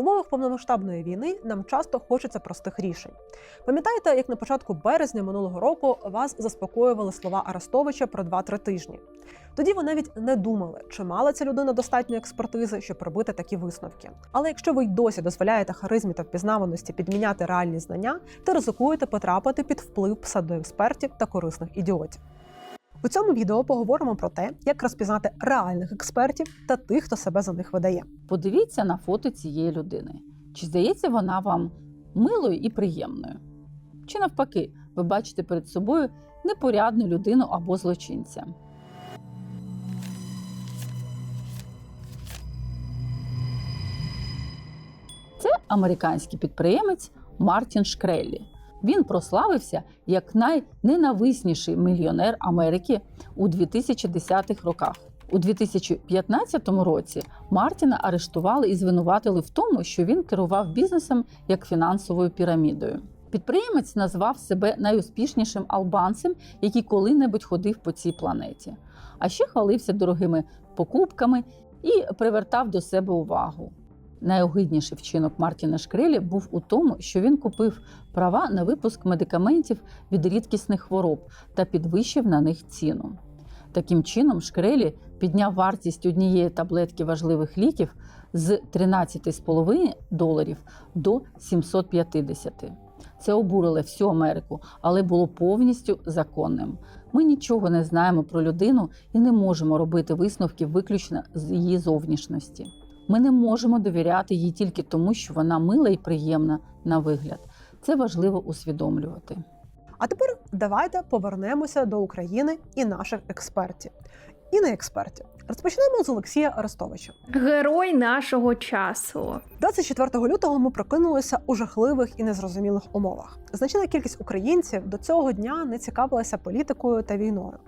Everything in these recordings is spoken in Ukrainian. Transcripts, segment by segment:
В умовах повномасштабної війни нам часто хочеться простих рішень. Пам'ятаєте, як на початку березня минулого року вас заспокоювали слова Арестовича про 2-3 тижні? Тоді ви навіть не думали, чи мала ця людина достатньо експертизи, щоб робити такі висновки. Але якщо ви й досі дозволяєте харизмі та впізнаваності підміняти реальні знання, то ризикуєте потрапити під вплив псевдоекспертів та корисних ідіотів. У цьому відео поговоримо про те, як розпізнати реальних експертів та тих, хто себе за них видає. Подивіться на фото цієї людини. Чи здається вона вам милою і приємною? Чи навпаки, ви бачите перед собою непорядну людину або злочинця? Це американський підприємець Мартін Шкреллі. Він прославився як найненависніший мільйонер Америки у 2010-х роках. У 2015 році Мартіна арештували і звинуватили в тому, що він керував бізнесом як фінансовою пірамідою. Підприємець назвав себе найуспішнішим албанцем, який коли-небудь ходив по цій планеті. А ще хвалився дорогими покупками і привертав до себе увагу. Найогидніший вчинок Мартіна Шкрелі був у тому, що він купив права на випуск медикаментів від рідкісних хвороб та підвищив на них ціну. Таким чином, Шкрелі підняв вартість однієї таблетки важливих ліків з 13,5 доларів до 750. Це обурило всю Америку, але було повністю законним. Ми нічого не знаємо про людину і не можемо робити висновків виключно з її зовнішності. Ми не можемо довіряти їй тільки тому, що вона мила і приємна на вигляд. Це важливо усвідомлювати. А тепер давайте повернемося до України і наших експертів. І не експертів. Розпочнемо з Олексія Арестовича. Герой нашого часу. 24 лютого ми прокинулися у жахливих і незрозумілих умовах. Значна кількість українців до цього дня не цікавилася політикою та війною.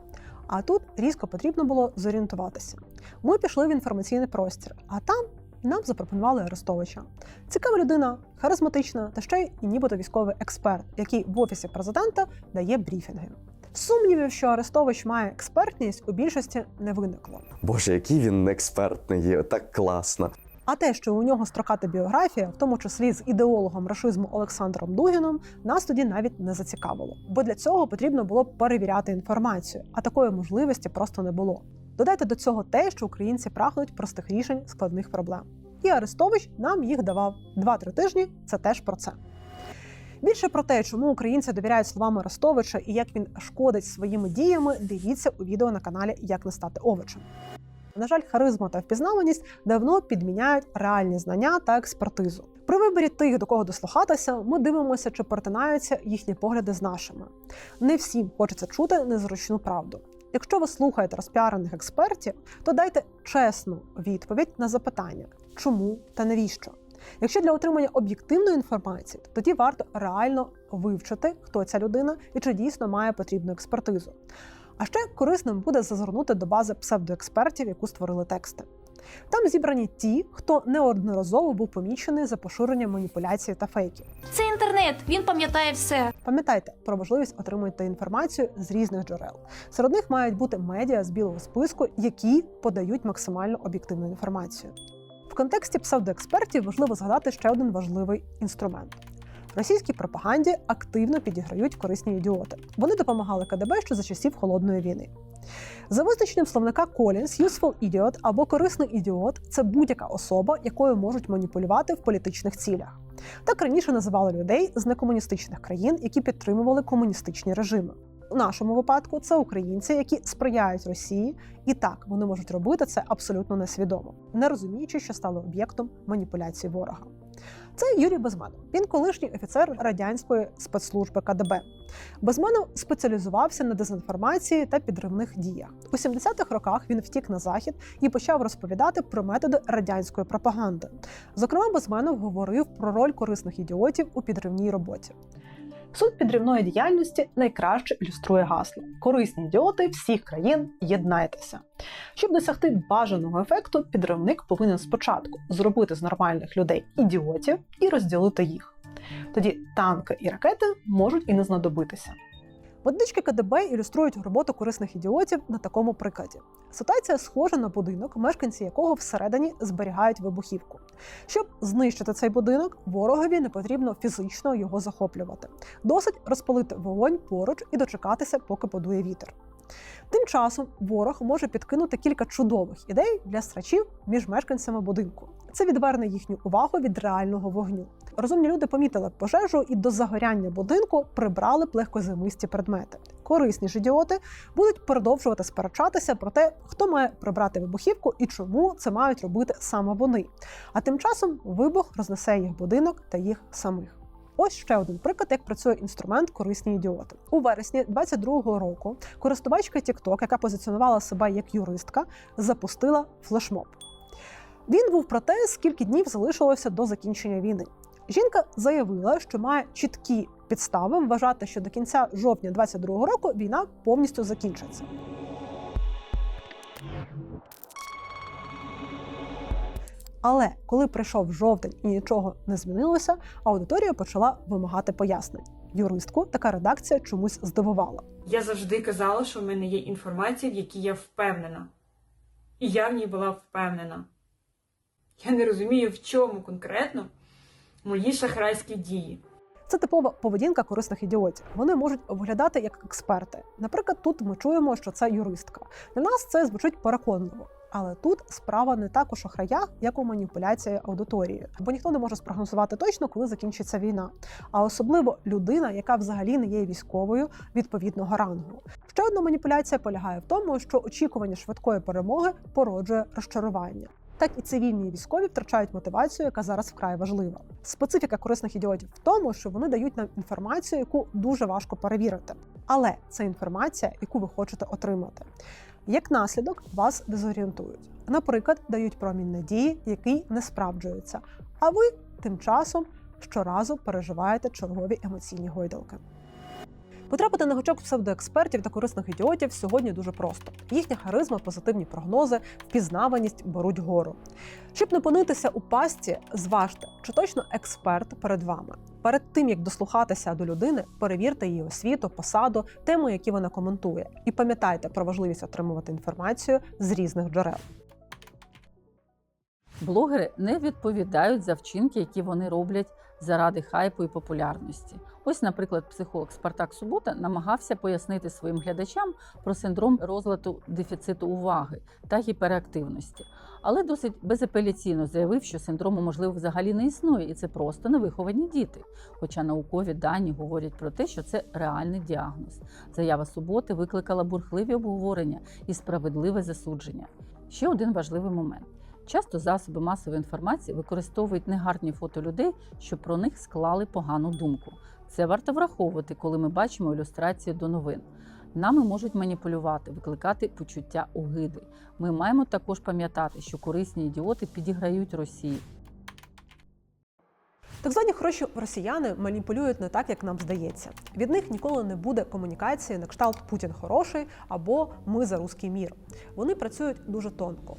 А тут різко потрібно було зорієнтуватися. Ми пішли в інформаційний простір, а там нам запропонували Арестовича. Цікава людина, харизматична та ще й нібито військовий експерт, який в офісі президента дає брифінги. Сумнівів, що Арестович має експертність, у більшості не виникло. Боже, який він експертний, так класно. А те, що у нього строката біографія, в тому числі з ідеологом рашизму Олександром Дугіном, нас тоді навіть не зацікавило, бо для цього потрібно було перевіряти інформацію, а такої можливості просто не було. Додайте до цього те, що українці прагнуть простих рішень складних проблем. І Арестович нам їх давав 2-3 тижні. Це теж про це. Більше про те, чому українці довіряють словам Арестовича і як він шкодить своїми діями, дивіться у відео на каналі Як не стати овочем. На жаль, харизма та впізнаваність давно підміняють реальні знання та експертизу. При виборі тих, до кого дослухатися, ми дивимося, чи перетинаються їхні погляди з нашими. Не всім хочеться чути незручну правду. Якщо ви слухаєте розпіарених експертів, то дайте чесну відповідь на запитання, чому та навіщо. Якщо для отримання об'єктивної інформації, то тоді варто реально вивчити, хто ця людина і чи дійсно має потрібну експертизу. А ще корисним буде зазирнути до бази псевдоекспертів, яку створили тексти. Там зібрані ті, хто неодноразово був помічений за поширення маніпуляцій та фейків. Це інтернет, він пам'ятає все. Пам'ятайте про можливість отримувати інформацію з різних джерел. Серед них мають бути медіа з білого списку, які подають максимально об'єктивну інформацію. В контексті псевдоекспертів важливо згадати ще один важливий інструмент. Російській пропаганді активно підіграють корисні ідіоти. Вони допомагали КДБ ще за часів холодної війни. За визначенням словника Collins, useful idiot або корисний ідіот це будь-яка особа, якою можуть маніпулювати в політичних цілях. Так раніше називали людей з некомуністичних країн, які підтримували комуністичні режими. У нашому випадку це українці, які сприяють Росії, і так вони можуть робити це абсолютно несвідомо, не розуміючи, що стали об'єктом маніпуляції ворога. Це Юрій Безменов. Він колишній офіцер радянської спецслужби КДБ. Безменов спеціалізувався на дезінформації та підривних діях. У 70-х роках він втік на захід і почав розповідати про методи радянської пропаганди. Зокрема, Безменов говорив про роль корисних ідіотів у підривній роботі. Суть підривної діяльності найкраще ілюструє гасло: корисні ідіоти всіх країн єднайтеся. Щоб досягти бажаного ефекту, підривник повинен спочатку зробити з нормальних людей ідіотів і розділити їх. Тоді танки і ракети можуть і не знадобитися. Методички КДБ ілюструють роботу корисних ідіотів на такому прикладі. Ситуація схожа на будинок, мешканці якого всередині зберігають вибухівку. Щоб знищити цей будинок, ворогові не потрібно фізично його захоплювати. Досить розпалити вогонь поруч і дочекатися, поки подує вітер. Тим часом ворог може підкинути кілька чудових ідей для срачів між мешканцями будинку. Це відверне їхню увагу від реального вогню. Розумні люди помітили пожежу і до загоряння будинку прибрали легкозаймисті предмети. Корисні ж ідіоти будуть продовжувати сперечатися про те, хто має прибрати вибухівку і чому це мають робити саме вони. А тим часом вибух рознесе їх будинок та їх самих. Ось ще один приклад, як працює інструмент корисні ідіоти. У вересні 22-го року користувачка TikTok, яка позиціонувала себе як юристка, запустила флешмоб. Він був про те, скільки днів залишилося до закінчення війни. Жінка заявила, що має чіткі підстави вважати, що до кінця жовтня 22-го року війна повністю закінчиться. Але коли прийшов жовтень і нічого не змінилося, аудиторія почала вимагати пояснень. Юристку така редакція чомусь здивувала. Я завжди казала, що в мене є інформація, в якій я впевнена. І я в ній була впевнена. Я не розумію, в чому конкретно мої шахрайські дії. Це типова поведінка корисних ідіотів. Вони можуть виглядати як експерти. Наприклад, тут ми чуємо, що це юристка. Для нас це звучить переконливо. Але тут справа не так у шахраях, як у маніпуляції аудиторією, бо ніхто не може спрогнозувати точно, коли закінчиться війна, а особливо людина, яка взагалі не є військовою відповідного рангу. Ще одна маніпуляція полягає в тому, що очікування швидкої перемоги породжує розчарування. Так і цивільні і військові втрачають мотивацію, яка зараз вкрай важлива. Специфіка корисних ідіотів в тому, що вони дають нам інформацію, яку дуже важко перевірити. Але це інформація, яку ви хочете отримати. Як наслідок вас дезорієнтують. Наприклад, дають промінь надії, який не справджується. А ви тим часом щоразу переживаєте чергові емоційні гойдалки. Потрапити на гачок псевдоекспертів та корисних ідіотів сьогодні дуже просто. Їхня харизма, позитивні прогнози, впізнаваність беруть гору. Щоб не понитися у пастці, зважте, чи точно експерт перед вами. Перед тим як дослухатися до людини, перевірте її освіту, посаду, тему, які вона коментує, і пам'ятайте про важливість отримувати інформацію з різних джерел. Блогери не відповідають за вчинки, які вони роблять заради хайпу і популярності. Ось, наприклад, психолог Спартак Субота намагався пояснити своїм глядачам про синдром розладу дефіциту уваги та гіперактивності, але досить безапеляційно заявив, що синдрому можливо взагалі не існує, і це просто невиховані діти. Хоча наукові дані говорять про те, що це реальний діагноз. Заява суботи викликала бурхливі обговорення і справедливе засудження. Ще один важливий момент. Часто засоби масової інформації використовують негарні фото людей, щоб про них склали погану думку. Це варто враховувати, коли ми бачимо ілюстрації до новин. Нами можуть маніпулювати, викликати почуття огиди. Ми маємо також пам'ятати, що корисні ідіоти підіграють Росії. Так звані хороші росіяни маніпулюють не так, як нам здається. Від них ніколи не буде комунікації на кшталт Путін хороший або Ми за руський мір. Вони працюють дуже тонко.